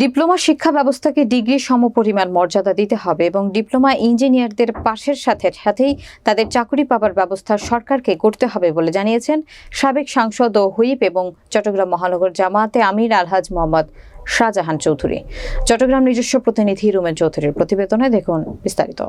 Diploma শিক্ষা ব্যবস্থাকে degree সমপরিমাণ মর্যাদা দিতে হবে এবং ডিপ্লোমা ইঞ্জিনিয়ারদের পাশের সাথে সাথেই তাদের চাকরি পাবার ব্যবস্থা সরকারকে করতে হবে বলে জানিয়েছেন সাবেক সাংসদ ও হুইপ এবং চট্টগ্রাম মহানগর জামাতে আমির আলহাজ মোহাম্মদ শাহজাহান চৌধুরী। চট্টগ্রাম নিজস্ব প্রতিনিধি রুমেন চৌধুরীর প্রতিবেদনে দেখুন বিস্তারিত।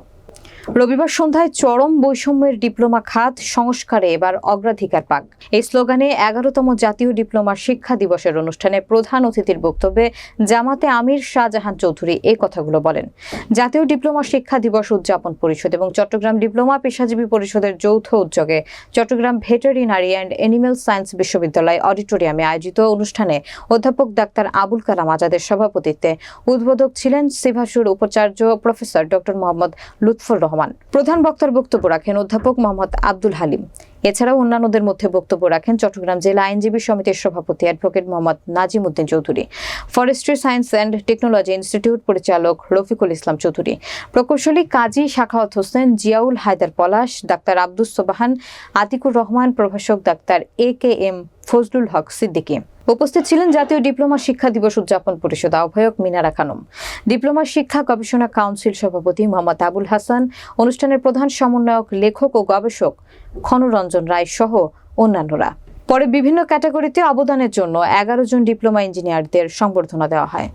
রবিবার সন্ধ্যায় চরম বৈষম্যের ডিপ্লোমা খাত, সংস্কারে এবার অগ্রাধিকার পাক। এই স্লোগানে এগারোতম জাতীয় ডিপ্লোমা শিক্ষা দিবসের অনুষ্ঠানে প্রধান অতিথির বক্তব্যে জামাতে আমির শাহজাহান চৌধুরী এই কথাগুলো বলেন। জাতীয় ডিপ্লোমা শিক্ষা দিবস উদযাপন পরিষদ এবং চট্টগ্রাম ডিপ্লোমা পেশাজীবী পরিষদের যৌথ উদ্যোগে Chittagong veterinary and animal science বিশ্ববিদ্যালয় অডিটোরিয়ামে আয়োজিত অনুষ্ঠানে অধ্যাপক ডাক্তার আবুল কালাম আজাদের সভাপতিত্বে উদ্বোধক ছিলেন সিভাসুর উপাচার্য প্রফেসর ডক্টর মোহাম্মদ লুৎফর রহমান। প্রধান বক্তার বক্তব্য রাখেন অধ্যাপক মোহাম্মদ আব্দুল হালিম। এছাড়াও অন্যান্যদের মধ্যে বক্তব্য রাখেন চট্টগ্রাম জেলা আইনজীবী সমিতির সভাপতি advocate Mohammad Nazim Uddin Chowdhury, forestry science and technology institute পরিচালক রফিকুল ইসলাম চৌধুরী, প্রকৌশলী কাজী শাখাওয়াত হোসেন, জিয়াউল হায়দার পলাশ, ডাক্তার আব্দুস সোবাহান, আতিকুর রহমান, প্রভাষক doctor A K M Fazlul Haque Siddiqui. উপস্থিত ছিলেন জাতীয় ডিপ্লোমা শিক্ষা দিবস উদযাপন পরিষদ আহ্বায়ক মিনারা খানম। ডিপ্লোমা শিক্ষা গবেষণা কাউন্সিল সভাপতি মোহাম্মদ আবুল হাসান, অনুষ্ঠানের প্রধান সমন্বয়ক, লেখক ও গবেষক খনরঞ্জন রায় সহ অন্যান্যরা। পরে বিভিন্ন ক্যাটাগরিতে অবদানের জন্য এগারো জন ডিপ্লোমা ইঞ্জিনিয়ারদের সংবর্ধনা দেওয়া হয়।